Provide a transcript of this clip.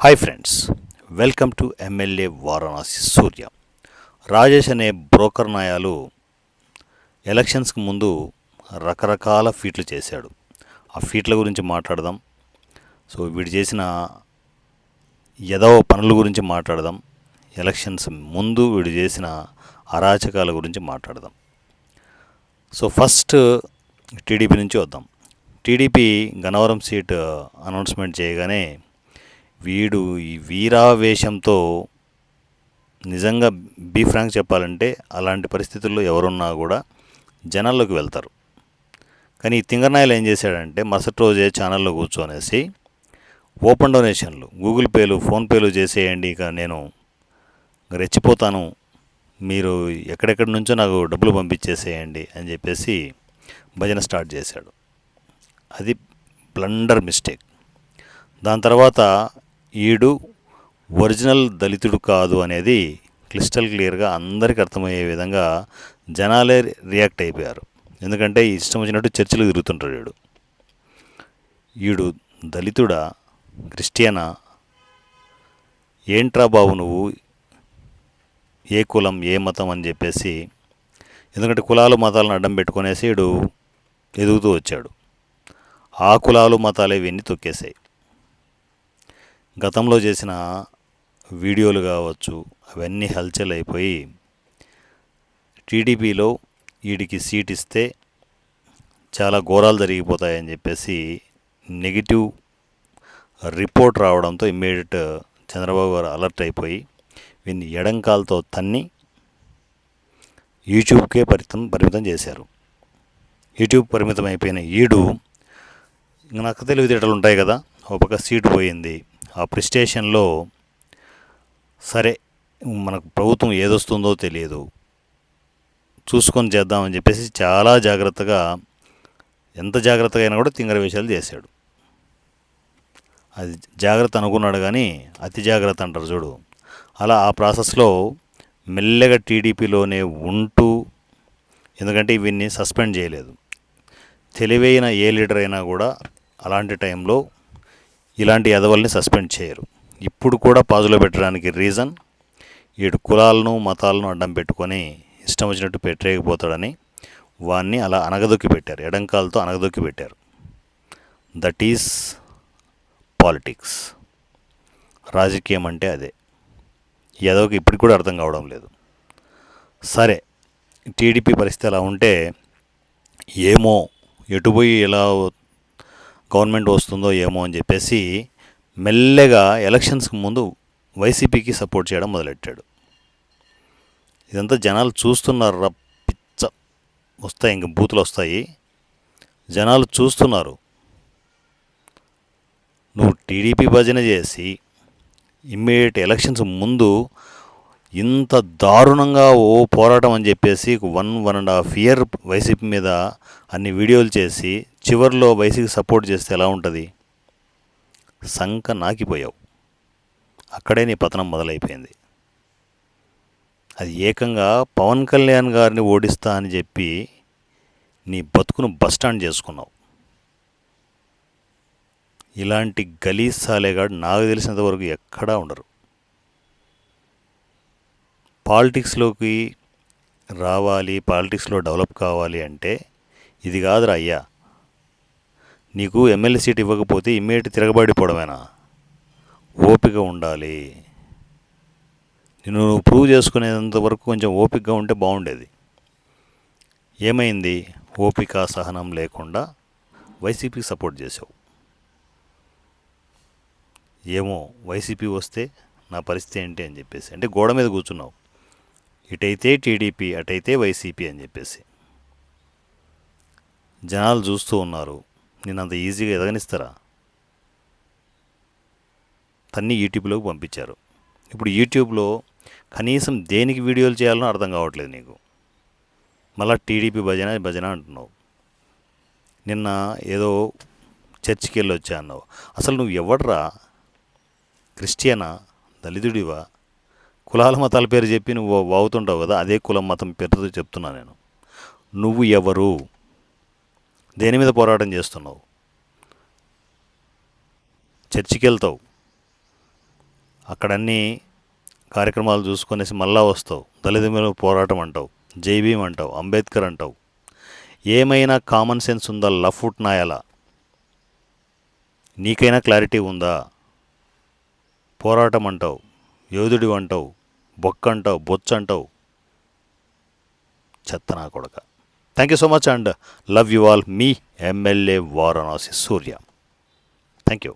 Hi friends welcome to MLA Varanasi Surya Rajesh అనే broker నాయాలు ఎలక్షన్స్కి ముందు రకరకాల ఫీట్లు చేశాడు. ఆ ఫీట్ల గురించి మాట్లాడదాం. సో వీడు చేసిన ఎదవ పనుల గురించి మాట్లాడదాం. ఎలక్షన్స్ ముందు వీడు చేసిన అరాచకాల గురించి మాట్లాడదాం. సో ఫస్ట్ టీడీపీ నుంచి వద్దాం. టీడీపీ గన్నవరం సీట్ అనౌన్స్మెంట్ చేయగానే వీడు ఈ వీరావేశంతో నిజంగా బీ ఫ్రాంక్ చెప్పాలంటే అలాంటి పరిస్థితుల్లో ఎవరున్నా కూడా జనాల్లోకి వెళ్తారు. కానీ ఈ తింగర్నాయలు ఏం చేశాడంటే మరుసటి రోజే ఛానల్లో కూర్చోనేసి ఓపెన్ డొనేషన్లు గూగుల్ పేలు ఫోన్పేలు చేసేయండి ఇక నేను రెచ్చిపోతాను మీరు ఎక్కడెక్కడి నుంచో నాకు డబ్బులు పంపించేసేయండి అని చెప్పేసి భజన స్టార్ట్ చేశాడు. అది బ్లండర్ మిస్టేక్. దాని తర్వాత ఈడు ఒరిజినల్ దళితుడు కాదు అనేది క్లిస్టల్ క్లియర్గా అందరికీ అర్థమయ్యే విధంగా జనాలే రియాక్ట్ అయిపోయారు. ఎందుకంటే ఇష్టం వచ్చినట్టు చర్చలు తిరుగుతుంటాడు వీడు ఈడు దళితుడా? క్రిస్టియనా? ఏంట్రా బాబు నువ్వు? ఏ కులం ఏ మతం అని చెప్పేసి ఎందుకంటే కులాలు మతాలను అడ్డం పెట్టుకునేసి వీడు ఎదుగుతూ వచ్చాడు. ఆ కులాలు మతాలు ఇవన్నీ తొక్కేసాయి గతంలో చేసిన వీడియోలు కావచ్చు అవన్నీ హల్చల్ అయిపోయి టీడీపీలో వీడికి సీట్ ఇస్తే చాలా ఘోరాలు జరిగిపోతాయని చెప్పేసి నెగిటివ్ రిపోర్ట్ రావడంతో ఇమ్మీడియట్ చంద్రబాబు గారు అలర్ట్ అయిపోయి వీన్ని ఎడంకాలతో తన్ని యూట్యూబ్కే పరిమితం పరిమితం చేశారు. యూట్యూబ్ పరిమితం అయిపోయిన ఈడు ఇంక నాకు తెలివితేటలు ఉంటాయి కదా ఒక పక్క సీటు పోయింది. ఆ ప్రిస్టేషన్లో సరే మనకు ప్రభుత్వం ఏదొస్తుందో తెలియదు. చూసుకొని చేద్దామని చెప్పేసి చాలా జాగ్రత్తగా ఎంత జాగ్రత్తగా అయినా కూడా తింగర వేషాలు చేశాడు. అది జాగ్రత్త అనుకున్నాడు కానీ అతి జాగ్రత్త అంటారు చూడు. అలా ఆ ప్రాసెస్లో మెల్లగా టీడీపీలోనే ఉంటూ ఎందుకంటే ఇవన్నీ సస్పెండ్ చేయలేదు. తెలివైన ఏ లీడర్ అయినా కూడా అలాంటి టైంలో ఇలాంటి ఎదవల్ని సస్పెండ్ చేయరు. ఇప్పుడు కూడా పాజులో పెట్టడానికి రీజన్ వీడు కులాలను మతాలను అడ్డం పెట్టుకొని ఇష్టం వచ్చినట్టు పెట్టేయకపోతాడని వాన్ని అలా అనగదొక్కి పెట్టారు. ఎడంకాలతో అనగదొక్కి పెట్టారు. దట్ ఈస్ పాలిటిక్స్ రాజకీయం అంటే అదే. ఏదోకి ఇప్పటికి కూడా అర్థం కావడం లేదు. సరే టీడీపీ పరిస్థితి అలా ఉంటే ఏమో ఎటుపోయి ఎలా గవర్నమెంట్ వస్తుందో ఏమో అని చెప్పేసి మెల్లగా ఎలక్షన్స్కి ముందు వైసీపీకి సపోర్ట్ చేయడం మొదలెట్టాడు. ఇదంతా జనాలు చూస్తున్నారు పిచ్చ. వస్తాయి ఇంక బూతులు వస్తాయి. జనాలు చూస్తున్నారు. నువ్వు టీడీపీ భజన చేసి ఇమ్మీడియట్ ఎలక్షన్స్ ముందు ఇంత దారుణంగా ఓ పోరాటం అని చెప్పేసి one one and half year YCP మీద అన్ని వీడియోలు చేసి చివరిలో వయసుకి సపోర్ట్ చేస్తే ఎలా ఉంటుంది? సంక నాకిపోయావు. అక్కడే నీ పతనం మొదలైపోయింది. అది ఏకంగా పవన్ కళ్యాణ్ గారిని ఓడిస్తా అని చెప్పి నీ బతుకును బస్టాండ్ చేసుకున్నావు. ఇలాంటి గలీజ్ సాలేగాడు నాకు తెలిసినంతవరకు ఎక్కడా ఉండరు. పాలిటిక్స్లోకి రావాలి పాలిటిక్స్లో డెవలప్ కావాలి అంటే ఇది కాదురా అయ్యా. నీకు ఎమ్మెల్యే సీట్ ఇవ్వకపోతే ఇమ్మీడియట్ తిరగబడిపోవడమేనా? ఓపిక ఉండాలి. నేను ప్రూవ్ చేసుకునేంత వరకు కొంచెం ఓపికగా ఉంటే బాగుండేది. ఏమైంది? ఓపిక సహనం లేకుండా వైసీపీకి సపోర్ట్ చేసావు ఏమో వైసీపీ వస్తే నా పరిస్థితి ఏంటి అని చెప్పేసి. అంటే గోడ మీద కూర్చున్నావు. ఇటైతే టీడీపీ అటైతే వైసీపీ అని చెప్పేసి. జనాలు చూస్తూ ఉన్నారు. నేను అంత ఈజీగా ఎదగనిస్తారా? తన్ని యూట్యూబ్లోకి పంపించారు. ఇప్పుడు యూట్యూబ్లో కనీసం దేనికి వీడియోలు చేయాలనో అర్థం కావట్లేదు నీకు. మళ్ళా టీడీపీ భజన భజన అంటున్నావు. నిన్న ఏదో చర్చికి వెళ్ళి వచ్చా అన్నావు. అసలు నువ్వు ఎవడరా? క్రిస్టియనా? దళితుడివా? కులాల మతాల పేరు చెప్పి నువ్వు వాగుతుంటావు కదా అదే కులం మతం పేరుతో చెప్తున్నా నేను. నువ్వు ఎవరు? దేని మీద పోరాటం చేస్తున్నావు? చర్చికి వెళ్తావు అక్కడన్నీ కార్యక్రమాలు చూసుకొనేసి మళ్ళా వస్తావు. దళిత మీద పోరాటం అంటావు. జైభీం అంటావు. అంబేద్కర్ అంటావు. ఏమైనా కామన్ సెన్స్ ఉందా లఫుట్ నాయలా? నీకైనా క్లారిటీ ఉందా? పోరాటం అంటావు. యోధుడి అంటావు. బొక్క అంటావు. బొచ్చ అంటావు. చెత్త నా కొడక. Thank you so much and love you all me MLA Varanasi Surya thank you